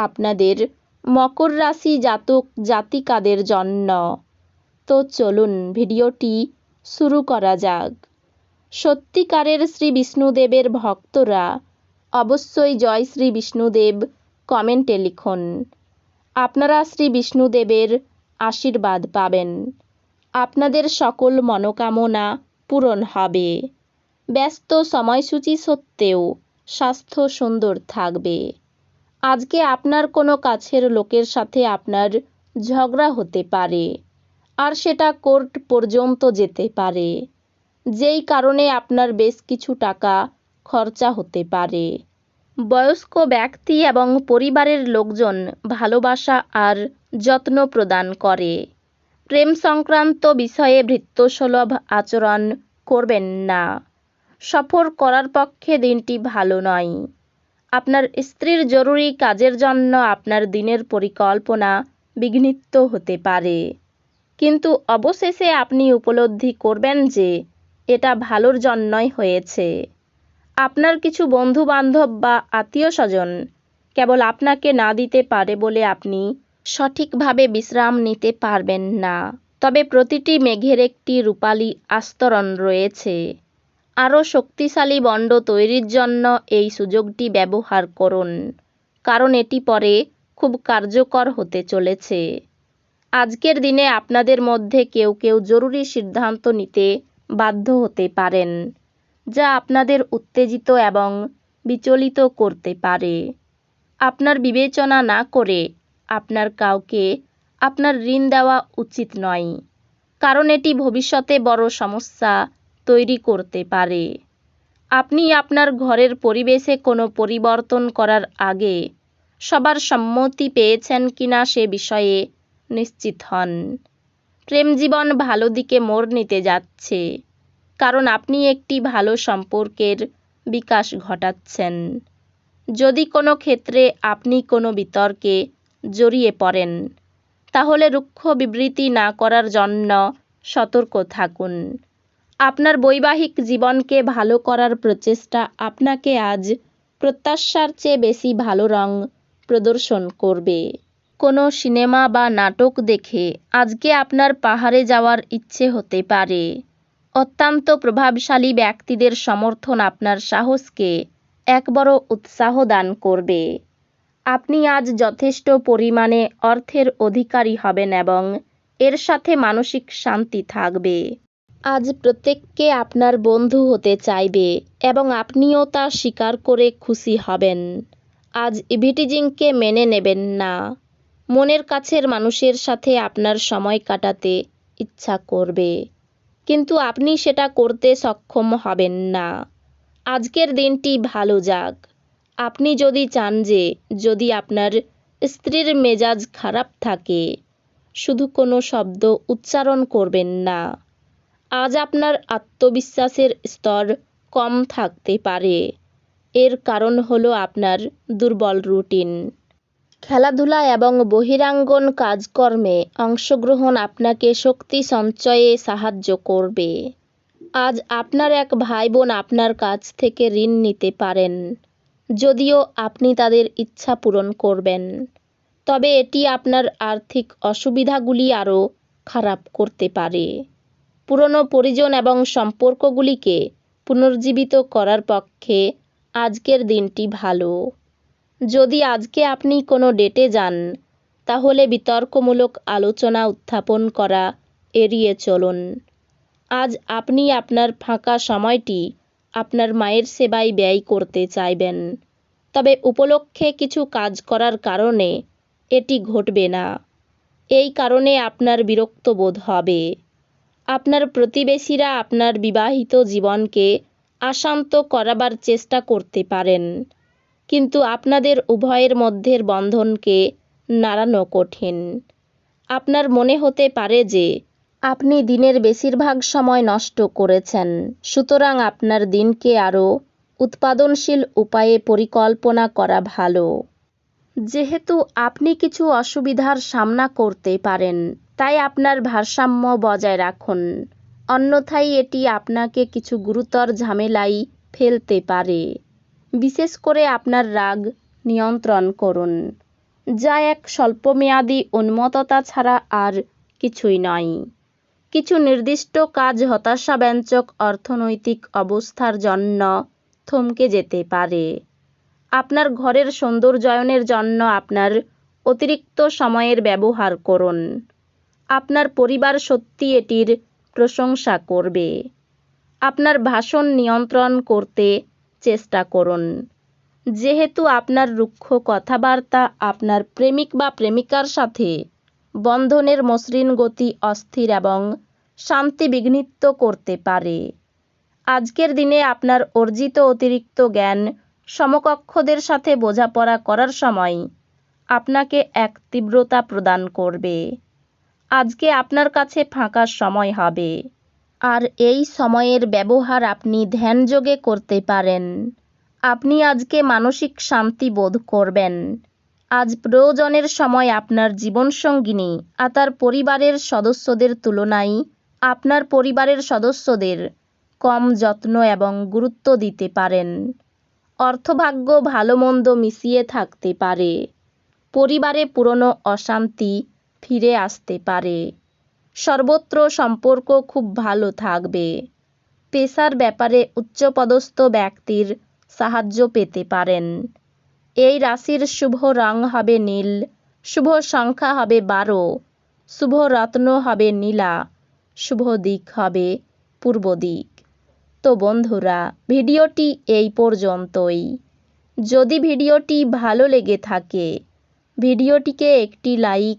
আপনাদের মকর রাশি জাতক জাতিকাদের জন্য। তো চলুন ভিডিওটি শুরু করা যাক। সত্যিকারের শ্রী বিষ্ণুদেবের ভক্তরা অবশ্যই জয় শ্রী বিষ্ণুদেব কমেন্টে লিখুন। আপনারা শ্রী বিষ্ণুদেবের আশীর্বাদ পাবেন। আপনাদের সকল মনোকামনা পূরণ হবে। ব্যস্ত সময়সূচি সত্ত্বেও স্বাস্থ্য সুন্দর থাকবে। আজকে আপনার কোনো কাছের লোকের সাথে আপনার ঝগড়া হতে পারে, আর সেটা কোর্ট পর্যন্ত যেতে পারে, যেই কারণে আপনার বেশ কিছু টাকা খরচা হতে পারে। বয়স্ক ব্যক্তি এবং পরিবারের লোকজন ভালোবাসা আর যত্ন প্রদান করে। প্রেম সংক্রান্ত বিষয়ে ভৃত্যসুলভ আচরণ করবেন না। সফর করার পক্ষে দিনটি ভালো নয়। আপনার স্ত্রীর জরুরি কাজের জন্য আপনার দিনের পরিকল্পনা বিঘ্নিত হতে পারে। কিন্তু অবশেষে আপনি উপলব্ধি করবেন যে এটা ভালোর জন্যই হয়েছে। আপনার কিছু বন্ধু বান্ধব বা আত্মীয় স্বজন কেবল আপনাকে না দিতে পারে বলে আপনি সঠিকভাবে বিশ্রাম নিতে পারবেন না। তবে প্রতিটি মেঘের একটি রূপালী আস্তরণ রয়েছে। আরও শক্তিশালী বন্ড তৈরির জন্য এই সুযোগটি ব্যবহার করুন, কারণ এটি পরে খুব কার্যকর হতে চলেছে। আজকের দিনে আপনাদের মধ্যে কেউ কেউ জরুরি সিদ্ধান্ত নিতে বাধ্য হতে পারেন, যা আপনাদের উত্তেজিত এবং বিচলিত করতে পারে। আপনার বিবেচনা না করে আপনার কাউকে আপনার ঋণ দেওয়া উচিত নয়, কারণ এটি ভবিষ্যতে বড় সমস্যা তৈরি করতে পারে। আপনি আপনার ঘরের পরিবেশে কোনো পরিবর্তন করার আগে সবার সম্মতি পেয়েছেন কিনা সে বিষয়ে নিশ্চিত হন। প্রেম জীবন ভালো দিকে মোড় নিতে যাচ্ছে, কারণ আপনি একটি ভালো সম্পর্কের বিকাশ ঘটাচ্ছেন। যদি কোনো ক্ষেত্রে আপনি কোনো বিতর্কে জড়িয়ে পড়েন, তাহলে রুক্ষ বিবৃতি না করার জন্য সতর্ক থাকুন। আপনার বৈবাহিক জীবনকে ভালো করার প্রচেষ্টা আপনাকে আজ প্রত্যাশার চেয়ে বেশি ভালো রং প্রদর্শন করবে। কোনো সিনেমা বা নাটক দেখে আজকে আপনার পাহাড়ে যাওয়ার ইচ্ছে হতে পারে। অত্যন্ত প্রভাবশালী ব্যক্তিদের সমর্থন আপনার সাহসকে এক বড় উৎসাহ দান করবে। আপনি আজ যথেষ্ট পরিমাণে অর্থের অধিকারী হবেন এবং এর সাথে মানসিক শান্তি থাকবে। আজ প্রত্যেককে আপনার বন্ধু হতে চাইবে এবং আপনিও তা স্বীকার করে খুশি হবেন। আজ ইভিটিজিংকে মেনে নেবেন না। মনের কাছের মানুষের সাথে আপনার সময় কাটাতে ইচ্ছা করবে। কিন্তু আপনি সেটা করতে সক্ষম হবেন না। আজকের দিনটি ভালো যাক। আপনি যদি চান যে যদি আপনার স্ত্রীর মেজাজ খারাপ থাকে, শুধু কোনো শব্দ উচ্চারণ করবেন না। আজ আপনার আত্মবিশ্বাসের স্তর কম থাকতে পারে। এর কারণ হলো আপনার দুর্বল রুটিন। খেলাধুলা এবং বহিরাঙ্গন কাজকর্মে অংশগ্রহণ আপনাকে শক্তি সঞ্চয়ে সাহায্য করবে। আজ আপনার এক ভাই বোন আপনার কাছ থেকে ঋণ নিতে পারেন, যদিও আপনি তাদের ইচ্ছা পূরণ করবেন। তবে এটি আপনার আর্থিক অসুবিধাগুলি আরও খারাপ করতে পারে। পুরনো পরিজন এবং সম্পর্কগুলিকে পুনর্জীবিত করার পক্ষে আজকের দিনটি ভালো। যদি আজকে আপনি কোনো ডেটে যান, তাহলে বিতর্কমূলক আলোচনা উত্থাপন করা এড়িয়ে চলুন। আজ আপনি আপনার ফাঁকা সময়টি আপনার মায়ের সেবায় ব্যয় করতে চাইবেন। তবে উপলক্ষে কিছু কাজ করার কারণে এটি ঘটবে না। এই কারণে আপনার বিরক্ত বোধ হবে। আপনার প্রতিবেশীরা আপনার বিবাহিত জীবনকে অশান্ত করাবার চেষ্টা করতে পারেন। কিন্তু আপনাদের উভয়ের মধ্যের বন্ধনকে নাড়ানো কঠিন। আপনার মনে হতে পারে যে, আপনি দিনের বেশিরভাগ সময় নষ্ট করেছেন। সুতরাং আপনার দিনকে আরও উৎপাদনশীল উপায়ে পরিকল্পনা করা ভালো। যেহেতু আপনি কিছু অসুবিধার সামনা করতে পারেন তাই আপনার ভারসাম্য বজায় রাখুন। অন্যথায় এটি আপনাকে কিছু গুরুতর ঝামেলায় ফেলতে পারে। বিশেষ করে আপনার রাগ নিয়ন্ত্রণ করুন, যা এক স্বল্পমেয়াদী উন্মত্ততা ছাড়া আর কিছুই নয়। কিছু নির্দিষ্ট কাজ হতাশাব্যঞ্জক অর্থনৈতিক অবস্থার জন্য থমকে যেতে পারে। আপনার ঘরের সৌন্দর্যায়নের জন্য আপনার অতিরিক্ত সময়ের ব্যবহার করুন। আপনার পরিবার সত্যি এটির প্রশংসা করবে। আপনার ভাষণ নিয়ন্ত্রণ করতে চেষ্টা করুন। যেহেতু আপনার রুক্ষ কথাবার্তা, আপনার প্রেমিক বা প্রেমিকার সাথে বন্ধনের মসৃণ গতি অস্থির এবং শান্তি বিঘ্নিত করতে পারে। আজকের দিনে আপনার অর্জিত অতিরিক্ত জ্ঞান সমকক্ষদের সাথে বোঝাপড়া করার সময় আপনাকে এক তীব্রতা প্রদান করবে। আজকে আপনার কাছে ফাঁকা সময় হবে। আর এই সময়ের ব্যবহার আপনি ধ্যানযোগে করতে পারেন। আপনি আজকে মানসিক শান্তি বোধ করবেন। আজ প্রয়োজনের সময় আপনার জীবনসঙ্গিনী আর তার পরিবারের সদস্যদের তুলনায় আপনার পরিবারের সদস্যদের কম যত্ন এবং গুরুত্ব দিতে পারেন। অর্থভাগ্য ভালো মন্দ মিশিয়ে থাকতে পারে। পরিবারে পুরনো অশান্তি ফিরে আসতে পারে। সর্বত্র সম্পর্ক খুব ভালো থাকবে। পেশার ব্যাপারে উচ্চপদস্থ ব্যক্তির সাহায্য পেতে পারেন। এই রাশির শুভ রং হবে নীল, শুভ সংখ্যা হবে বারো, শুভ রত্ন হবে নীলা, শুভ দিক হবে পূর্ব দিক। তো বন্ধুরা, ভিডিওটি এই পর্যন্তই। যদি ভিডিওটি ভালো লেগে থাকে, ভিডিওটিকে একটি লাইক